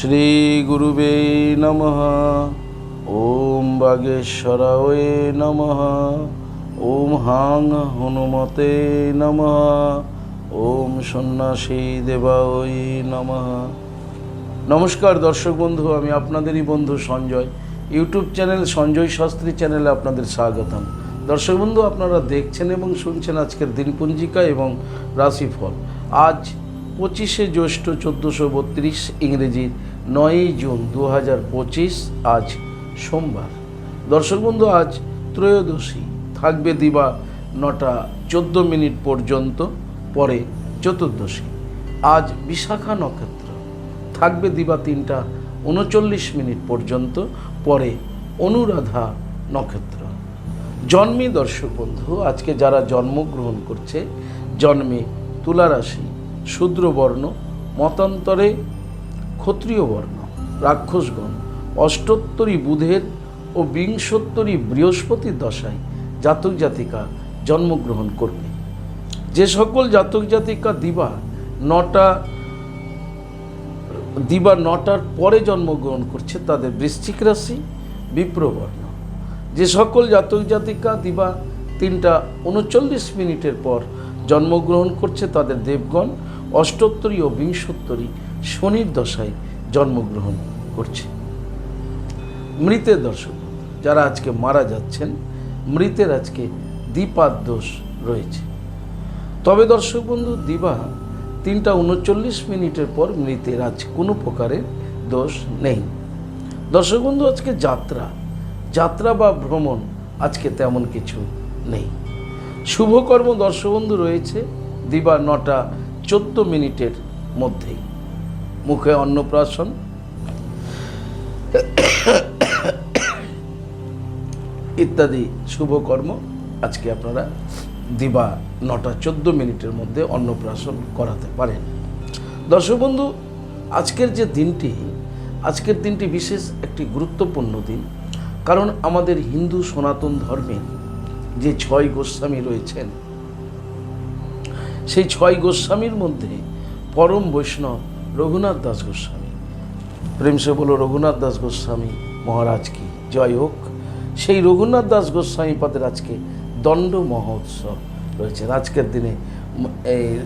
শ্রীগুরুবে নমঃ। ওম বাগেশ্বরায় নমঃ। ওম হাং হনুমতে নমঃ। ওম সন্ন্যাসী দেবায় নমঃ। নমস্কার দর্শক বন্ধু, আমি আপনাদেরই বন্ধু সঞ্জয়। ইউটিউব চ্যানেল সঞ্জয় শাস্ত্রী চ্যানেলে আপনাদের স্বাগতম। দর্শক বন্ধু, আপনারা দেখছেন এবং শুনছেন আজকের দিনপঞ্জিকা এবং রাশিফল। আজ পঁচিশে জ্যৈষ্ঠ চোদ্দোশো বত্রিশ ইংরেজির নয়ই জুন দু হাজার পঁচিশ, আজ সোমবার। দর্শক বন্ধু, আজ ত্রয়োদশী। থাকবে দিবা নটা চোদ্দ মিনিট পর্যন্ত, পরে চতুর্দশী। আজ বিশাখা নক্ষত্র। থাকবে দিবা তিনটা উনচল্লিশ মিনিট পর্যন্ত, পরে অনুরাধা নক্ষত্র। জন্মে দর্শক বন্ধু, আজকে যারা জন্মগ্রহণ করছে, জন্মে তুলা রাশি শূদ্রবর্ণ, মতান্তরে ক্ষত্রিয় বর্ণ, রাক্ষসগণ, অষ্টোত্তরী বুধের ও বিংশোত্তরী বৃহস্পতির দশায় জাতক জাতিকা জন্মগ্রহণ করবে। যে সকল জাতক জাতিকা দিবা নটা, দিবা নটার পরে জন্মগ্রহণ করছে তাদের বৃশ্চিক রাশি বিপ্রবর্ণ যে সকল জাতক জাতিকা দিবা তিনটা উনচল্লিশ মিনিটের পর জন্মগ্রহণ করছে তাদের দেবগণ, অষ্টোত্তরী ও বিংশোত্তরী শনির দশায় জন্মগ্রহণ করছে। মৃতের দর্শক, যারা আজকে মারা যাচ্ছেন, মৃতের আজকে দ্বিপাদ দোষ রয়েছে। তবে দর্শক বন্ধু, দিবা তিনটা উনচল্লিশ মিনিটের পর মৃতের আজ কোনো প্রকারের দোষ নেই। দর্শক বন্ধু, আজকে যাত্রা যাত্রা বা ভ্রমণ আজকে তেমন কিছু নেই। শুভকর্ম দর্শক বন্ধু রয়েছে দিবা নটা চোদ্দ মিনিটের মধ্যেই। মুখে অন্নপ্রাশন। ইত্যাদি শুভকর্ম। আজকে আপনারা দিবা নটা চোদ্দ মিনিটের মধ্যে অন্নপ্রাশন করাতে পারেন। দর্শক বন্ধু, আজকের যে দিনটি, আজকের দিনটি বিশেষ একটি গুরুত্বপূর্ণ দিন। কারণ আমাদের হিন্দু সনাতন ধর্মে যে ছয় গোস্বামী রয়েছেন, সেই ছয় গোস্বামীর মধ্যে পরম বৈষ্ণব রঘুনাথ দাস গোস্বামী। প্রেম সে বলো রঘুনাথ দাস গোস্বামী, মহারাজ কি? জয় হোক। সেই রঘুনাথ দাস গোস্বামী পদের আজকে দণ্ড মহোৎসব রয়েছে। আজকের দিনে এই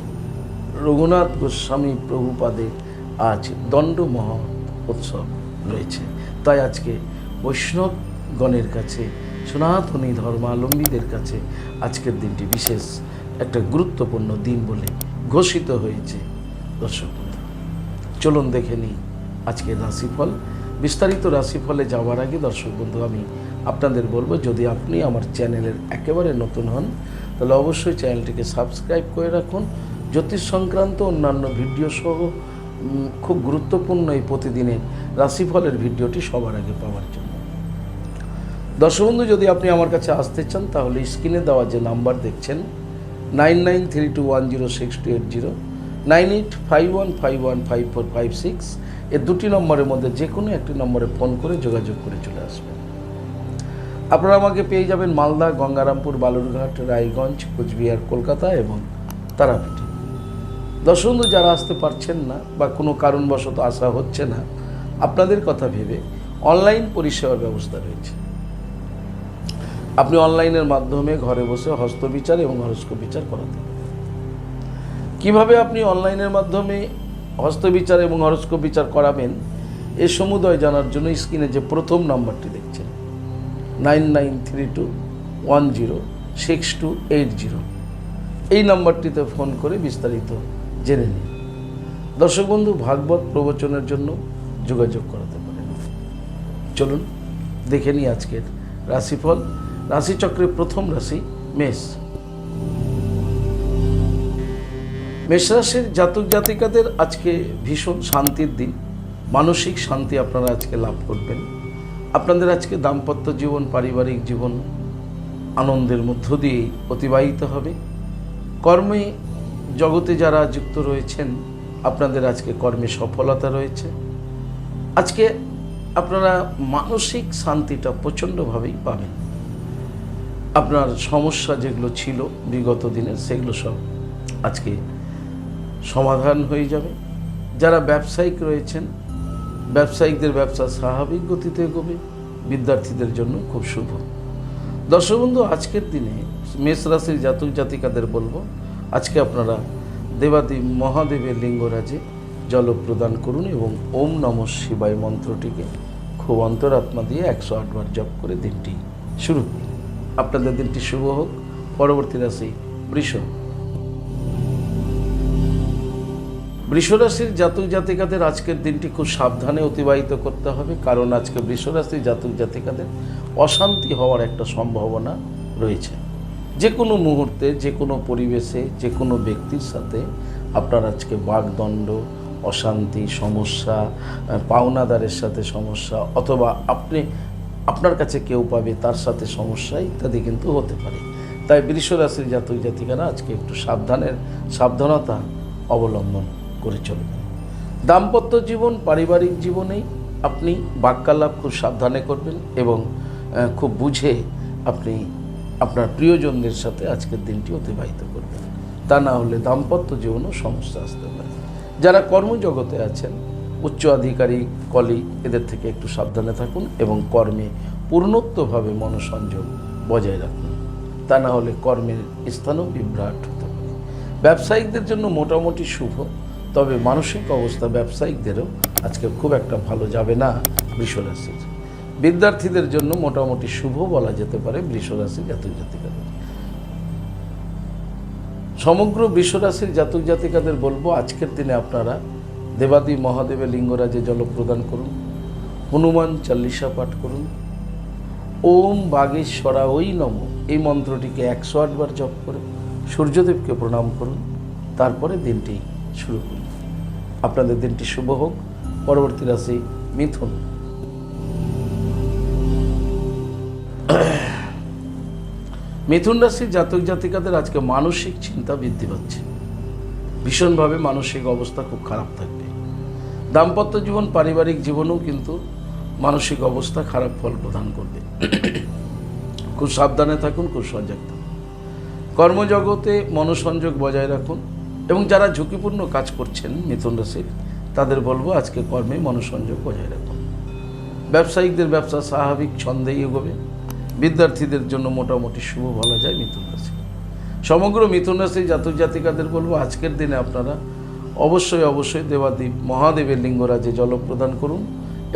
রঘুনাথ গোস্বামী প্রভুপাদে আজ দণ্ড মহা উৎসব রয়েছে। তাই আজকে বৈষ্ণবগণের কাছে, সনাতনী ধর্মাবলম্বীদের কাছে আজকের দিনটি বিশেষ একটা গুরুত্বপূর্ণ দিন বলে ঘোষিত হয়েছে। দর্শক। চলুন দেখে নিই আজকের রাশিফল। বিস্তারিত রাশিফলে যাওয়ার আগে দর্শক বন্ধু আমি আপনাদের বলব, যদি আপনি আমার চ্যানেলের একেবারে নতুন হন, তাহলে অবশ্যই চ্যানেলটিকে সাবস্ক্রাইব করে রাখুন। জ্যোতিষ সংক্রান্ত অন্যান্য ভিডিও সহ খুব গুরুত্বপূর্ণ এই প্রতিদিনের রাশিফলের ভিডিওটি সবার আগে পাওয়ার জন্য। দর্শক বন্ধু, যদি আপনি আমার কাছে আসতে চান, তাহলে স্ক্রিনে দেওয়া যে নাম্বার দেখছেন, nine nine three two one zero six two eight zero nine eight five one five one five four five six এর দুটি নম্বরের মধ্যে যে কোনো একটি নম্বরে ফোন করে যোগাযোগ করে চলে আসবেন। আপনারা আমাকে পেয়ে যাবেন মালদা, গঙ্গারামপুর, বালুরঘাট, রায়গঞ্জ, কোচবিহার, কলকাতা এবং তারাপীঠে। দর্শক যারা আসতে পারছেন না বা কোনো কারণবশত আসা হচ্ছে না, আপনাদের কথা ভেবে অনলাইন পরিষেবার ব্যবস্থা রয়েছে। আপনি অনলাইনের মাধ্যমে ঘরে বসে হস্তবিচার এবং হরস্কোপ বিচার করাতে পারেন। কীভাবে আপনি অনলাইনের মাধ্যমে হস্তবিচার এবং হরস্কোপ বিচার করাবেন, এ সমুদয় জানার জন্য স্ক্রিনে যে প্রথম নাম্বারটি দেখছেন, nine nine three two one zero six two eight zero. এই নাম্বারটিতে ফোন করে বিস্তারিত জেনে নিন। দর্শক বন্ধু, ভাগবত প্রবচনের জন্য যোগাযোগ করাতে পারেন। চলুন, দেখে নিই আজকের রাশিফল। রাশিচক্রের প্রথম রাশি মেষ। মেষ রাশির জাতক জাতিকাদের আজকে ভীষণ শান্তির দিন। মানসিক শান্তি আপনারা আজকে লাভ করবেন। আপনাদের আজকে দাম্পত্য জীবন, পারিবারিক জীবন আনন্দের মধ্য দিয়ে অতিবাহিত হবে। কর্মে জগতে যারা যুক্ত রয়েছেন, আপনাদের আজকে কর্মে সফলতা রয়েছে। আজকে আপনারা মানসিক শান্তিটা প্রচণ্ডভাবেই পাবেন। আপনার সমস্যা যেগুলো ছিল বিগত দিনের, সেগুলো সব আজকে সমাধান হয়ে যাবে। যারা ব্যবসায়িক রয়েছেন, ব্যবসায়িকদের ব্যবসা স্বাভাবিক গতিতে এগোবে, বিদ্যার্থীদের জন্য খুব শুভ। দর্শক বন্ধু, আজকের দিনে মেষ রাশির জাতক জাতিকাদের বলব, আজকে আপনারা দেবাদেব মহাদেবের লিঙ্গরাজে জল প্রদান করুন এবং ওম নম শিবায় মন্ত্রটিকে খুব অন্তরাত্মা দিয়ে একশো আটবার জপ করে দিনটি শুরু করুন। আপনাদের দিনটি শুভ হোক। পরবর্তী রাশি বৃষ। বৃষরাশির জাতক জাতিকাদের আজকের দিনটি খুব সাবধানে অতিবাহিত করতে হবে, কারণ আজকে বৃষরাশির জাতক জাতিকাদের অশান্তি হওয়ার একটা সম্ভাবনা রয়েছে। যে কোনো মুহূর্তে যে কোনো পরিবেশে যে কোনো ব্যক্তির সাথে আপনার আজকে বাগদণ্ড অশান্তি, সমস্যা পাওনাদারের সাথে সমস্যা, অথবা আপনি, আপনার কাছে কেউ পাবে তার সাথে সমস্যা ইত্যাদি কিন্তু হতে পারে। তাই বৃষরাশির জাতক জাতিকারা আজকে একটু সাবধানের, সাবধানতা অবলম্বন করে চলবেন দাম্পত্য জীবন, পারিবারিক জীবনেই আপনি বাক্যালাপ খুব সাবধানে করবেন এবং খুব বুঝে আপনি আপনার প্রিয়জনদের সাথে আজকের দিনটি অতিবাহিত করবেন। তা না হলে দাম্পত্য জীবনেও সমস্যা আসতে পারে। যারা কর্মজগতে আছেন, উচ্চ আধিকারী কলিগ এদের থেকে একটু সাবধানে থাকুন এবং কর্মে পূর্ণত্বভাবে মনোসংযোগ বজায় রাখুন। তা না হলে কর্মের স্থানও বিভ্রাট হতে পারে। ব্যবসায়িকদের জন্য মোটামুটি শুভ। তবে মানসিক অবস্থা ব্যবসায়িকদেরও আজকে খুব একটা ভালো যাবে না বৃষরাশির। বিদ্যার্থীদের জন্য মোটামুটি শুভ বলা যেতে পারে বৃষরাশি জাতক জাতিকাদের। সমগ্র বিশ্বরাশির জাতক জাতিকাদের বলব, আজকের দিনে আপনারা দেবাদি মহাদেবের লিঙ্গরাজে জল প্রদান করুন, হনুমান চাল্লিশা পাঠ করুন, ওম বাগেশ্বরা ওই নম। এই মন্ত্রটিকে একশো আটবার জপ করে সূর্যদেবকে প্রণাম করুন, তারপরে দিনটি শুরু করুন। আপনাদের দিনটি শুভ হোক। পরবর্তী রাশি মিথুন। মিথুন রাশির জাতক জাতিকাদের আজকে মানসিক চিন্তা বৃদ্ধি পাচ্ছে। ভীষণভাবে মানসিক অবস্থা খুব খারাপ থাকবে। দাম্পত্য জীবন, পারিবারিক জীবনেও কিন্তু মানসিক অবস্থা খারাপ ফল প্রদান করবে। খুব সাবধানে থাকুন, খুব সজাগ থাকুন। কর্মজগতে মনোসংযোগ বজায় রাখুন। এবং যারা ঝুঁকিপূর্ণ কাজ করছেন মিথুন রাশির তাদের বলব আজকে কর্মে মনোসংযোগ বজায় রাখুন ব্যবসায়িকদের ব্যবসা স্বাভাবিক ছন্দেই এগোবে। বিদ্যার্থীদের জন্য মোটামুটি শুভ বলা যায় মিথুন রাশি। সমগ্র মিথুন রাশি জাতক জাতিকাদের বলব আজকের দিনে আপনারা অবশ্যই অবশ্যই দেবাদেব মহাদেবের লিঙ্গরাজে জল প্রদান করুন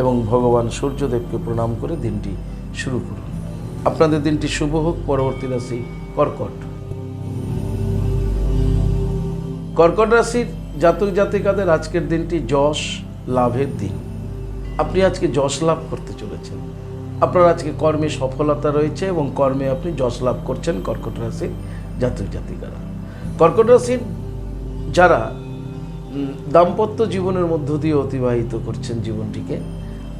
এবং ভগবান সূর্যদেবকে প্রণাম করে দিনটি শুরু করুন। আপনাদের দিনটি শুভ হোক, পরবর্তী রাশি কর্কট। কর্কট রাশির জাতক জাতিকাদের আজকের দিনটি যশ লাভের দিন। আপনি আজকে যশ লাভ করতে চলেছেন। আপনার আজকে কর্মে সফলতা রয়েছে এবং কর্মে আপনি যশ লাভ করছেন কর্কট রাশির জাতক জাতিকারা। কর্কট রাশির যারা দাম্পত্য জীবনের মধ্য দিয়ে অতিবাহিত করছেন জীবনটিকে,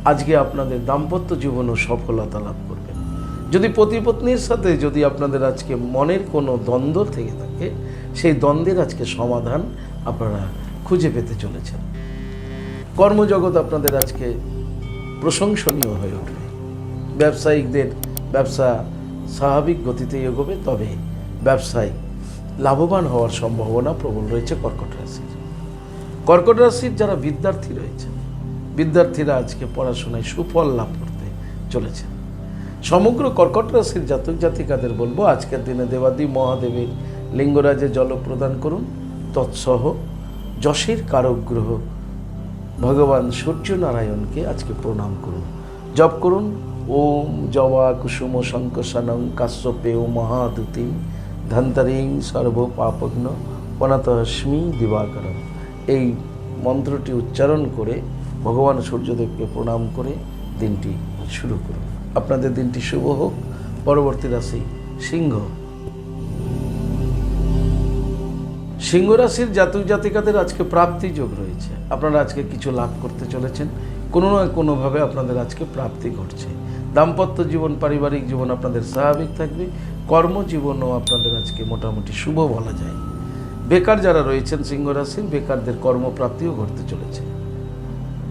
আজকে আপনাদের দাম্পত্য জীবনও সফলতা লাভ করবেন যদি পতিপত্নীর সাথে যদি আপনাদের আজকে মনের কোনো দ্বন্দ্ব থেকে থাকে সেই দ্বন্দ্বের আজকে সমাধান আপনারা খুঁজে পেতে চলেছেন। কর্মজগৎ আপনাদের আজকে প্রশংসনীয় হয়ে উঠবে। ব্যবসায়িকদের ব্যবসা স্বাভাবিক গতিতে এগোবে, তবে ব্যবসায় লাভবান হওয়ার সম্ভাবনা প্রবল রয়েছে কর্কট রাশির। কর্কট রাশির যারা বিদ্যার্থী রয়েছে বিদ্যার্থীরা আজকে পড়াশোনায় সুফল লাভ করতে চলেছেন। সমগ্র কর্কট রাশির জাতক জাতিকাদের বলব, আজকের দিনে দেবাদি মহাদেবের লিঙ্গরাজে জল প্রদান করুন। তৎসহ যশের কারক গ্রহ ভগবান সূর্যনারায়ণকে আজকে প্রণাম করুন। জপ করুন। ওম জবা কুসুম শঙ্কসানং কাশ্যপেয় মহাদুতি ধন্তরিং সর্ব পাপগ্ন পনাতস্মি দিবাকরম এই মন্ত্রটি উচ্চারণ করে ভগবান সূর্যদেবকে প্রণাম করে দিনটি শুরু করুন। আপনাদের দিনটি শুভ হোক। পরবর্তী রাশি সিংহ। সিংহ রাশির জাতক জাতিকাদের আজকে প্রাপ্তি যোগ রয়েছে। আপনারা আজকে কিছু লাভ করতে চলেছেন। কোনো না কোনোভাবে আপনাদের আজকে প্রাপ্তি ঘটছে। দাম্পত্য জীবন, পারিবারিক জীবন আপনাদের স্বাভাবিক থাকবে। কর্মজীবনও আপনাদের আজকে মোটামুটি শুভ বলা যায়। বেকার যারা রয়েছেন সিংহ রাশির, বেকারদের কর্মপ্রাপ্তিও ঘটতে চলেছে।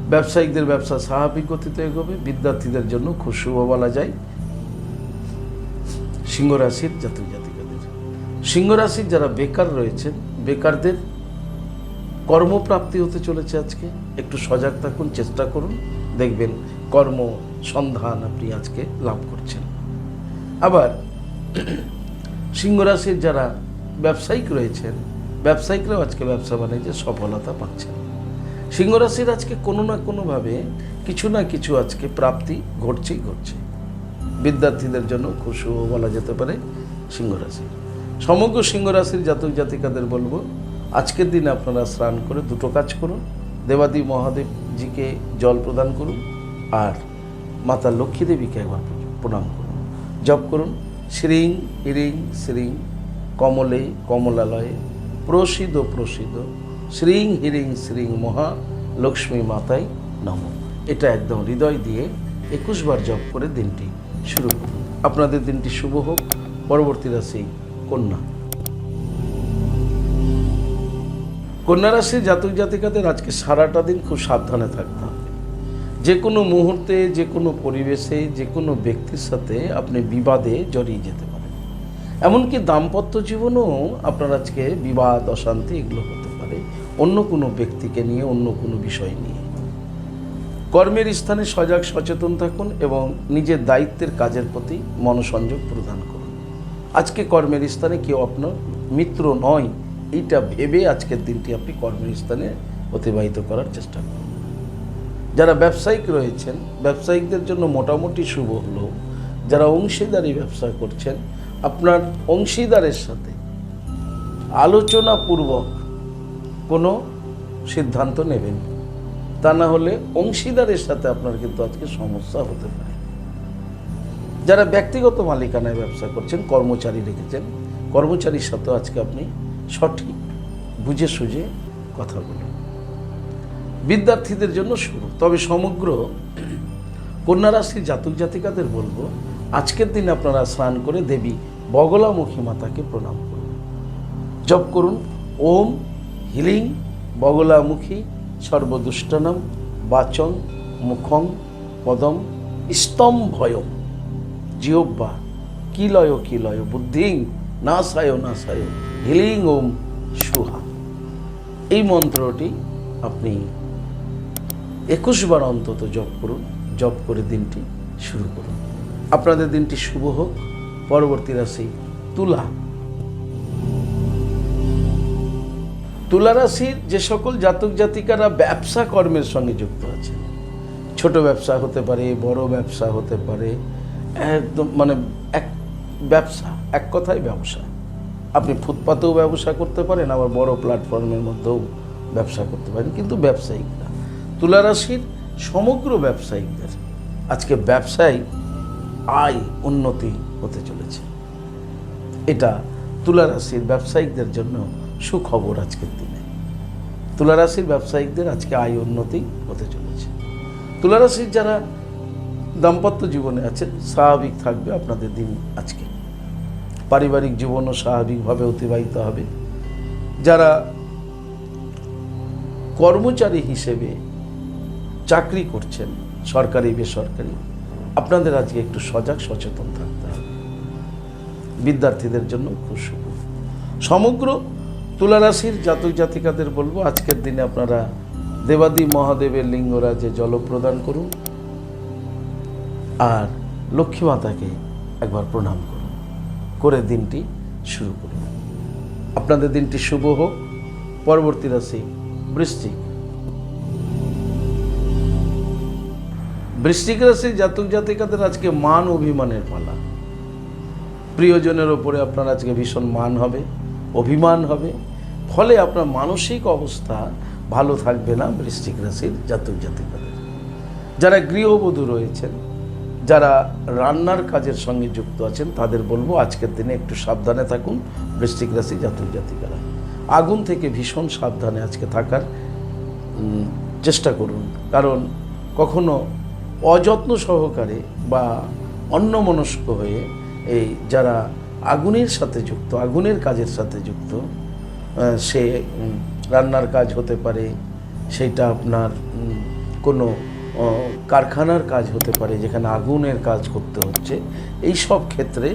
ব্যবসায়িকদের ব্যবসা স্বাভাবিক গতিতে এগোবে। বিদ্যার্থীদের জন্য খুব শুভ বলা যায়। সিংহ রাশির জাতক জাতিকাদের। সিংহ রাশির যারা বেকার রয়েছেন বেকারদের কর্মপ্রাপ্তি হতে চলেছে আজকে। একটু সজাগ থাকুন, চেষ্টা করুন। দেখবেন কর্ম সন্ধান আপনি আজকে লাভ করছেন। আবার সিংহরাশির যারা ব্যবসায়িক রয়েছেন, ব্যবসায়িকরাও আজকে ব্যবসা বাণিজ্যে সফলতা পাচ্ছেন। সিংহরাশির আজকে কোনো না কোনোভাবে কিছু না কিছু আজকে প্রাপ্তি ঘটছেই ঘটছে। বিদ্যার্থীদের জন্য খুব শুভ বলা যেতে পারে সিংহরাশি সমগ্র সিংহরাশির জাতক জাতিকাদের বলব, আজকের দিনে আপনারা স্নান করে দুটো কাজ করুন, দেবাদি মহাদেবজিকে জল প্রদান করুন, আর মাতা লক্ষ্মী দেবীকে একবার প্রণাম করুন। জপ করুন, শ্রীং হিরিং শ্রীং, কমলে, কমলালয়ে, প্রসিদ্ধ প্রসিদ্ধ, শ্রীং, হিরিং, শ্রীং মহা লক্ষ্মী মাতাই নম। এটা একদম হৃদয় দিয়ে একুশ বার জপ করে দিনটি শুরু করুন। আপনাদের দিনটি শুভ হোক। পরবর্তী রাশি কন্যা। রাশির জাতক জাতিকাদের আজকে সারাটা দিন খুব সাবধানে থাকতে হবে। যে কোনো মুহূর্তে, যে কোনো পরিবেশে, যে কোনো ব্যক্তির সাথে আপনি বিবাদে জড়িয়ে যেতে পারেন। এমনকি দাম্পত্য জীবনেও আপনার আজকে বিবাদ, অশান্তি এগুলো হতে পারে। অন্য কোনো ব্যক্তিকে নিয়ে, অন্য কোনো বিষয় নিয়ে। কর্মের স্থানে সজাগ, সচেতন থাকুন এবং নিজের দায়িত্বের কাজের প্রতি মনোসংযোগ প্রদান করুন। আজকে কর্মের স্থানে কেউ আপনার মিত্র নয়, এইটা ভেবে আজকের দিনটি আপনি কর্মের স্থানে অতিবাহিত করার চেষ্টা করুন। যারা ব্যবসায়িক রয়েছেন, ব্যবসায়িকদের জন্য মোটামুটি শুভ হলো। যারা অংশীদারি ব্যবসা করছেন, আপনার অংশীদারের সাথে আলোচনাপূর্বক কোনো সিদ্ধান্ত নেবেন। তা না হলে অংশীদারের সাথে আপনার কিন্তু আজকে সমস্যা হতে পারে। যারা ব্যক্তিগত মালিকানায় ব্যবসা করছেন, কর্মচারী রেখেছেন, কর্মচারীর সাথেও আজকে আপনি সঠিক বুঝে সুঝে কথা বলুন। বিদ্যার্থীদের জন্য শুরু। তবে সমগ্র কন্যা রাশির জাতক জাতিকাদের বলব, আজকের দিন আপনারা স্নান করে দেবী বগলামুখী মাতাকে প্রণাম করুন। জপ করুন, ওম হিলিং বগলামুখী সর্বদুষ্টনম বাচং মুখং পদম স্তম্ভয়ম জিহ্বা। কিলয় কিলয় বুদ্ধিং? না সায় না সায়। হিলিং ওম সুহা। এই মন্ত্রটি আপনি একুশ বার অন্তত জপ করুন, জপ করে দিনটি শুরু করুন। আপনাদের দিনটি শুভ হোক। পরবর্তী রাশি তুলা। তুলা রাশির যে সকল জাতক জাতিকারা ব্যবসা কর্মের সঙ্গে যুক্ত আছে ছোট ব্যবসা হতে পারে, বড় ব্যবসা হতে পারে একদম মানে এক ব্যবসা, এক কথায় ব্যবসা। আপনি ফুটপাতেও ব্যবসা করতে পারেন, আবার বড় প্ল্যাটফর্মের মধ্যেও ব্যবসা করতে পারেন, কিন্তু ব্যবসায়িকরা। তুলা রাশির সমগ্র ব্যবসায়িকদের আজকে ব্যবসায় আয় উন্নতি হতে চলেছে। এটা তুলা রাশির ব্যবসায়িকদের জন্য সুখবর আজকের দিনে। তুলা রাশির ব্যবসায়িকদের আজকে আয় উন্নতি হতে চলেছে। তুলা রাশির যারা দাম্পত্য জীবনে আছেন স্বাভাবিক থাকবে আপনাদের দিন আজকে। পারিবারিক জীবনও স্বাভাবিকভাবে অতিবাহিত হবে। যারা কর্মচারী হিসেবে চাকরি করছেন, সরকারি, বেসরকারি, আপনাদের আজকে একটু সজাগ, সচেতন থাকতে হবে। বিদ্যার্থীদের জন্য খুব শুভ। সমগ্র তুলারাশির জাতক জাতিকাদের বলব, আজকের দিনে আপনারা দেবাদি মহাদেবের লিঙ্গরাজে জল প্রদান করুন। আর লক্ষ্মী মাতাকে একবার প্রণাম করুন। করে দিনটি শুরু করুন আপনাদের দিনটি শুভ হোক। পরবর্তী রাশি বৃষ্টিক বৃষ্টিক রাশির জাতক জাতিকাদের আজকে মান অভিমানের পালা। প্রিয়জনের ওপরে আপনার আজকে ভীষণ মান হবে, অভিমান হবে। ফলে আপনার মানসিক অবস্থা ভালো থাকবে না বৃষ্টিক রাশির জাতক জাতিকাদের। যারা গৃহবধূ রয়েছেন যারা রান্নার কাজের সঙ্গে যুক্ত আছেন, তাদের বলব আজকের দিনে একটু সাবধানে থাকুন, বৃশ্চিক রাশি জাতক জাতিকারা। আগুন থেকে ভীষণ সাবধানে আজকে থাকার চেষ্টা করুন। কারণ কখনো অযত্ন সহকারে বা অন্যমনস্ক হয়ে এই যারা আগুনের সাথে যুক্ত, আগুনের কাজের সাথে যুক্ত সে রান্নার কাজ হতে পারে সেইটা আপনার কোনো কারখানার কাজ হতে পারে, যেখানে আগুনের কাজ করতে হচ্ছে এই সব ক্ষেত্রে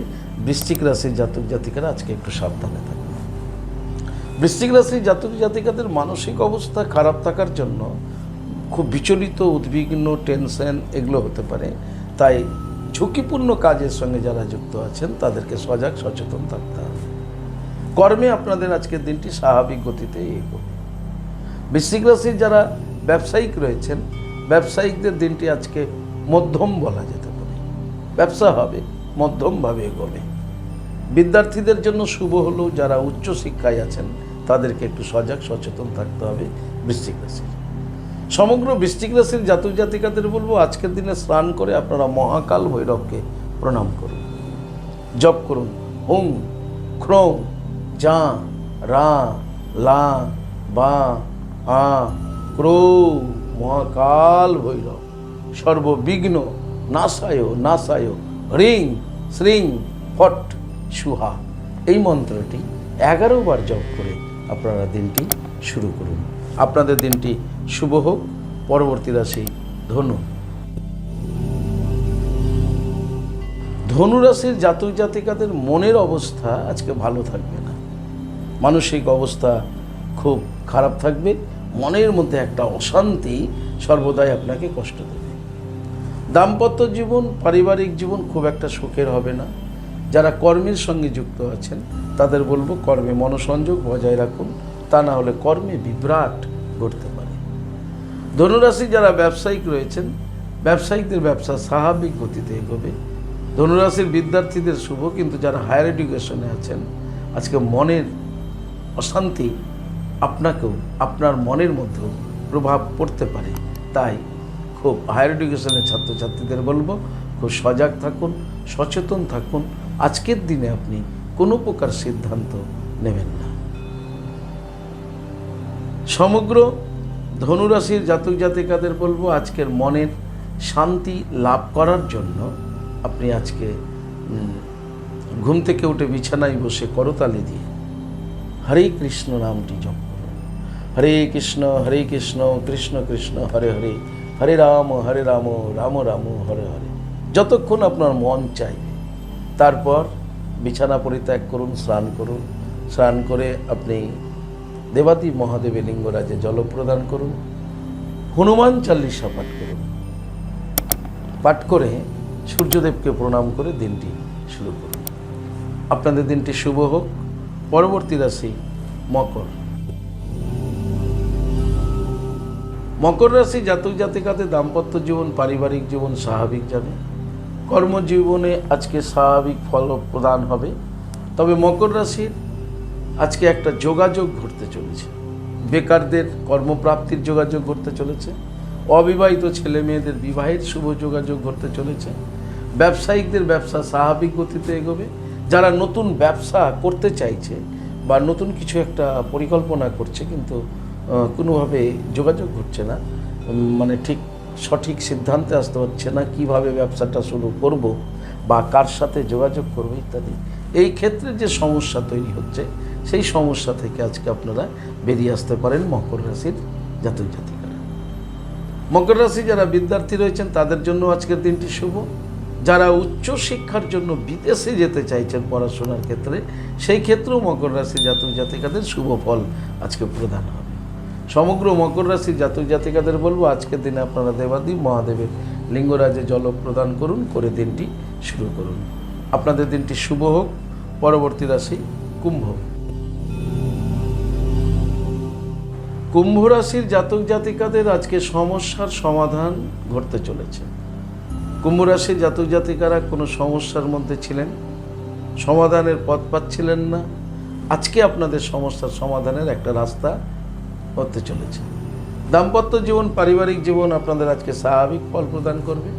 বৃষ্টিক রাশির জাতক জাতিকারা আজকে একটু সাবধানে থাকবে বৃষ্টিক রাশির জাতক জাতিকাদের মানসিক অবস্থা খারাপ থাকার জন্য খুব বিচলিত, উদ্বিগ্ন, টেনশন এগুলো হতে পারে। তাই ঝুঁকিপূর্ণ কাজের সঙ্গে যারা যুক্ত আছেন, তাদেরকে সজাগ, সচেতন থাকতে হবে। কর্মে আপনাদের আজকের দিনটি স্বাভাবিক গতিতে এগোবে। বৃশ্চিক রাশির যারা ব্যবসায়িক রয়েছেন ব্যবসায়িকদের দিনটি আজকে মধ্যম বলা যেতে পারে। ব্যবসা হবে, মধ্যমভাবে এগোবে। বিদ্যার্থীদের জন্য শুভ হলেও যারা উচ্চ শিক্ষায় আছেন, তাদেরকে একটু সজাগ, সচেতন থাকতে হবে বৃশ্চিক রাশির। সমগ্র বৃশ্চিক রাশির জাতক জাতিকাদের বলব, আজকের দিনে স্নান করে আপনারা মহাকাল ভৈরবকে প্রণাম করুন। জপ করুন। ওং ক্রোং যা, রা, লা, বা, আ, ক্রো মহাকাল ভৈরব সর্ববিঘ্ন নাসায় নাসায়, হ্রিং, শ্রিং, ফট, সুহা। এই মন্ত্রটি এগারো বার জপ করে আপনারা দিনটি শুরু করুন। আপনাদের দিনটি শুভ হোক, পরবর্তী রাশি ধনু। ধনুরাশির জাতক জাতিকাদের মনের অবস্থা আজকে ভালো থাকবে না। মানসিক অবস্থা খুব খারাপ থাকবে। মনের মধ্যে একটা অশান্তি সর্বদাই আপনাকে কষ্ট দেবে। দাম্পত্য জীবন, পারিবারিক জীবন খুব একটা সুখের হবে না। যারা কর্মের সঙ্গে যুক্ত আছেন, তাদের বলব কর্মে মনোসংযোগ বজায় রাখুন। তা না হলে কর্মে বিভ্রাট ঘটতে পারে। ধনুরাশি যারা ব্যবসায়িক রয়েছেন, ব্যবসায়িকদের ব্যবসা স্বাভাবিক গতিতে এগোবে। ধনুরাশির বিদ্যার্থীদের শুভ, কিন্তু যারা হায়ার এডুকেশনে আছেন, আজকে মনের অশান্তি আপনাকেও আপনার মনের মধ্যেও প্রভাব পড়তে পারে। তাই খুব হায়ার এডুকেশনের ছাত্রছাত্রীদের বলব, খুব সজাগ থাকুন, সচেতন থাকুন। আজকের দিনে আপনি কোনো প্রকার সিদ্ধান্ত নেবেন না। সমগ্র ধনুরাশির জাতক জাতিকাদের বলব, আজকের মনের শান্তি লাভ করার জন্য আপনি আজকে ঘুম থেকে উঠে বিছানায় বসে করতালি দিয়ে হরে কৃষ্ণ নামটি জপ হরে কৃষ্ণ হরে কৃষ্ণ কৃষ্ণ কৃষ্ণ, হরে হরে। হরে রাম হরে রাম রাম রাম, হরে হরে। যতক্ষণ আপনার মন চাইবে। তারপর বিছানা পরিত্যাগ করুন, স্নান করুন। স্নান করে আপনি দেবাদি মহাদেবে লিঙ্গরাজে জল প্রদান করুন। হনুমান চাল্লিশা পাঠ করুন। পাঠ করে সূর্যদেবকে প্রণাম করে দিনটি শুরু করুন। আপনাদের দিনটি শুভ হোক। পরবর্তী রাশি মকর। মকর রাশি জাতক জাতিকাতে দাম্পত্য জীবন, পারিবারিক জীবন, স্বাভাবিক যাবে। কর্মজীবনে আজকে স্বাভাবিক ফল প্রদান হবে। তবে মকর রাশির আজকে একটা যোগাযোগ ঘটতে চলেছে। বেকারদের কর্মপ্রাপ্তির যোগাযোগ ঘটতে চলেছে। অবিবাহিত ছেলে মেয়েদের বিবাহের শুভ যোগাযোগ ঘটতে চলেছে। ব্যবসায়িকদের ব্যবসা স্বাভাবিক গতিতে এগোবে। যারা নতুন ব্যবসা করতে চাইছে বা নতুন কিছু একটা পরিকল্পনা করছে কিন্তু কোনোভাবে যোগাযোগ ঘটছে না। মানে ঠিক সঠিক সিদ্ধান্তে আসতে হচ্ছে না, কীভাবে ব্যবসাটা শুরু করব বা কার সাথে যোগাযোগ করব ইত্যাদি। এই ক্ষেত্রে যে সমস্যা তৈরি হচ্ছে, সেই সমস্যা থেকে আজকে আপনারা বেরিয়ে আসতে পারেন মকর রাশির জাতক জাতিকারা। মকর রাশি যারা বিদ্যার্থী রয়েছেন, তাদের জন্য আজকের দিনটি শুভ। যারা উচ্চ শিক্ষার জন্য বিদেশে যেতে চাইছেন পড়াশোনার ক্ষেত্রে, সেই ক্ষেত্রেও মকর রাশি জাতক জাতিকাদের শুভ ফল আজকে প্রদান হবে। সমগ্র মকর রাশির জাতক জাতিকাদের বলব, আজকের দিনে আপনারা দেবাদি মহাদেবের লিঙ্গরাজে জল প্রদান করুন, করে দিনটি শুরু করুন। আপনাদের দিনটি শুভ হোক, পরবর্তী রাশি কুম্ভ। কুম্ভ রাশির জাতক জাতিকাদের আজকে সমস্যার সমাধান ঘটতে চলেছে। কুম্ভ রাশির জাতক জাতিকারা কোনো সমস্যার মধ্যে ছিলেন? সমাধানের পথ পাচ্ছিলেন না? আজকে আপনাদের সমস্যার সমাধানের একটা রাস্তা হতে চলেছে। দাম্পত্য জীবন, পারিবারিক জীবন আপনাদের আজকে স্বাভাবিক ফল প্রদান করবে।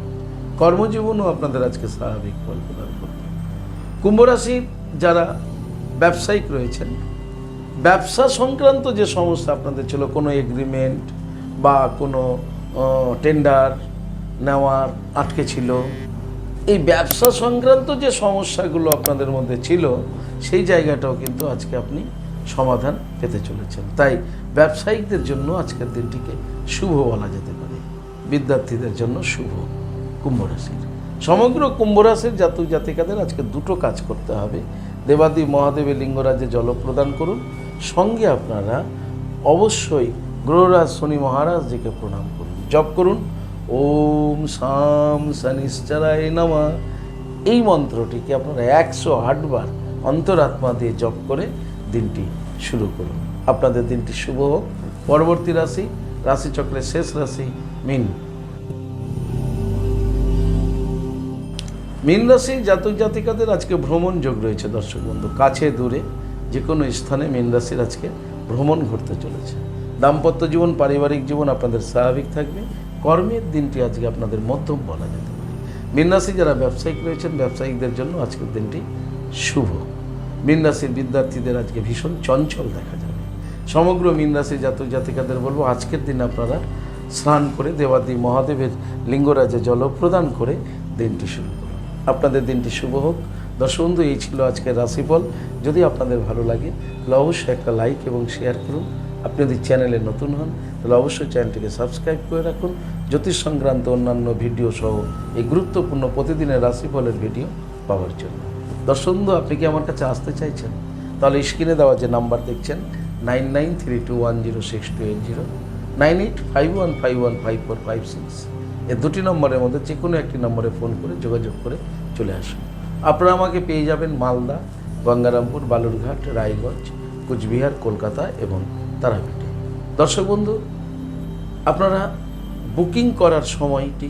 কর্মজীবনও আপনাদের আজকে স্বাভাবিক ফল প্রদান করবে। কুম্ভ রাশির যারা ব্যবসায়িক রয়েছেন, ব্যবসা সংক্রান্ত যে সমস্যা আপনাদের ছিল, কোনো এগ্রিমেন্ট বা কোনো টেন্ডার নেওয়ার আটকে ছিল, এই ব্যবসা সংক্রান্ত যে সমস্যাগুলো আপনাদের মধ্যে ছিল, সেই জায়গাটাও কিন্তু আজকে আপনি সমাধান পেতে চলেছেন। তাই ব্যবসায়িকদের জন্য আজকের দিনটিকে শুভ বলা যেতে পারে। বিদ্যার্থীদের জন্য শুভ কুম্ভ রাশির। সমগ্র কুম্ভ রাশির জাতক জাতিকাদের আজকে দুটো কাজ করতে হবে। দেবাদি মহাদেবের লিঙ্গরাজে জল প্রদান করুন। সঙ্গে আপনারা অবশ্যই গ্রহরাজ শনি মহারাজজিকে প্রণাম করুন। জপ করুন। ওম সাম শনিশ্চরায় নামা। এই মন্ত্রটিকে আপনারা একশো আটবার অন্তরাত্মা দিয়ে জপ করে দিনটি শুরু করুন। আপনাদের দিনটি শুভ হোক। পরবর্তী রাশি রাশিচক্রের শেষ রাশি, মিন। মীন রাশি জাতক জাতিকাদের আজকে ভ্রমণ যোগ রয়েছে, দর্শক বন্ধু। কাছে, দূরে যে কোনো স্থানে মীন রাশির আজকে ভ্রমণ ঘটতে চলেছে। দাম্পত্য জীবন, পারিবারিক জীবন আপনাদের স্বাভাবিক থাকবে। কর্মের দিনটি আজকে আপনাদের মধ্যম বলা যেতে পারে। মীন রাশি যারা ব্যবসায়িক রয়েছেন ব্যবসায়িকদের জন্য আজকের দিনটি শুভ। মীন রাশির বিদ্যার্থীদের আজকে ভীষণ চঞ্চল দেখা যাবে। সমগ্র মীন রাশি জাতক জাতিকাদের বলব, আজকের দিন আপনারা স্নান করে দেবাদি মহাদেবের লিঙ্গরাজে জল প্রদান করে দিনটি শুরু করুন। আপনাদের দিনটি শুভ হোক। দর্শক বন্ধু এই ছিল আজকের রাশিফল। যদি আপনাদের ভালো লাগে, তাহলে অবশ্যই একটা লাইক এবং শেয়ার করুন। আপনি যদি চ্যানেলে নতুন হন, তাহলে অবশ্যই চ্যানেলটিকে সাবস্ক্রাইব করে রাখুন। জ্যোতিষ সংক্রান্ত অন্যান্য ভিডিও সহ এই গুরুত্বপূর্ণ প্রতিদিনের রাশিফলের ভিডিও পাওয়ার জন্য। দর্শক বন্ধু আপনি কি আমার কাছে আসতে চাইছেন? তাহলে স্ক্রিনে দেওয়া যে নাম্বার দেখছেন, nine nine three two one zero six two eight zero, nine eight five one five one five four five six. এই দুটি নম্বরের মধ্যে যে কোনো একটি নম্বরে ফোন করে যোগাযোগ করে চলে আসুন। আপনারা আমাকে পেয়ে যাবেন মালদা, গঙ্গারামপুর, বালুরঘাট, রায়গঞ্জ, কুচবিহার, কলকাতা এবং তারাপীঠে। দর্শক বন্ধু, আপনারা বুকিং করার সময়টি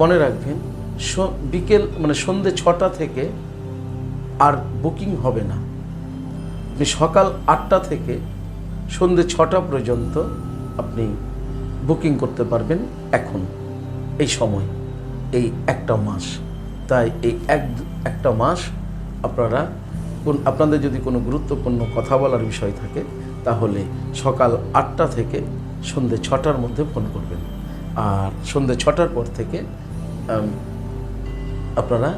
মনে রাখবেন বিকেল মানে সন্ধে ছটা থেকে আর বুকিং হবে না। আপনি সকাল আটটা থেকে সন্ধে ছটা পর্যন্ত আপনি বুকিং করতে পারবেন এখন, এই সময়, এই একটা মাস। তাই এই এক, একটা মাস আপনারা কোন, আপনাদের যদি কোনো গুরুত্বপূর্ণ কথা বলার বিষয় থাকে, তাহলে সকাল আটটা থেকে সন্ধে ছটার মধ্যে ফোন করবেন। আর সন্ধে ছটার পর থেকে আপনারা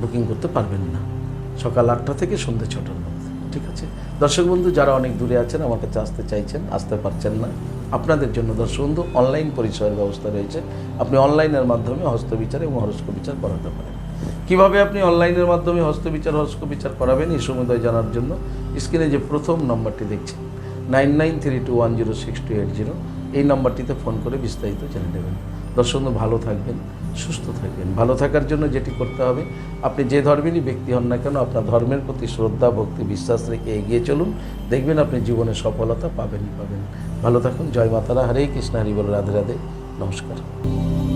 বুকিং করতে পারবেন না। সকাল আটটা থেকে সন্ধ্যে ছটার মধ্যে, ঠিক আছে? দর্শক বন্ধু, যারা অনেক দূরে আছেন আমার কাছে আসতে চাইছেন, আসতে পারছেন না। আপনাদের জন্য দর্শক বন্ধু, অনলাইন পরিচয়ের ব্যবস্থা রয়েছে। আপনি অনলাইনের মাধ্যমে হস্তবিচার এবং হরস্ক বিচার করাতে পারেন। কীভাবে আপনি অনলাইনের মাধ্যমে হস্তবিচার হরস্ক বিচার করাবেন, এই সমুদয় জানার জন্য স্ক্রিনে যে প্রথম নম্বরটি দেখছেন, nine nine three two one zero six two eight zero, এই নাম্বারটিতে ফোন করে বিস্তারিত জেনে নেবেন। দর্শক ভালো থাকবেন। সুস্থ থাকবেন ভালো থাকার জন্য যেটি করতে হবে, আপনি যে ধর্মেরই ব্যক্তি হন না কেন, আপনার ধর্মের প্রতি শ্রদ্ধা, ভক্তি, বিশ্বাস রেখে এগিয়ে চলুন। দেখবেন আপনি জীবনে সফলতা পাবেনই পাবেন। ভালো থাকুন। জয় মাতারা। হরে কৃষ্ণ। হরি বল। রাধে রাধে। নমস্কার।